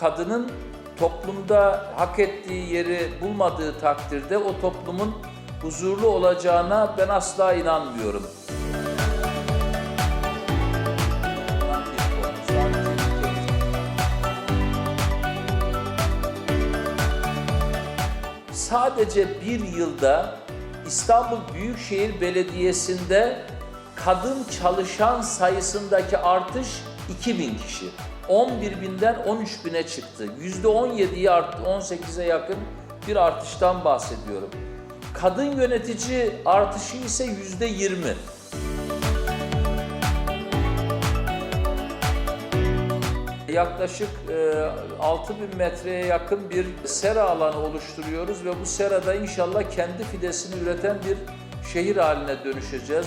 kadının toplumda hak ettiği yeri bulmadığı takdirde o toplumun huzurlu olacağına ben asla inanmıyorum. Sadece bir yılda İstanbul Büyükşehir Belediyesi'nde kadın çalışan sayısındaki artış 2000 kişi. 11 binden 13 bine çıktı. %17'yi arttı, 18'e yakın bir artıştan bahsediyorum. Kadın yönetici artışı ise %20. Yaklaşık e, 6000 metreye yakın bir sera alanı oluşturuyoruz ve bu serada inşallah kendi fidesini üreten bir şehir haline dönüşeceğiz.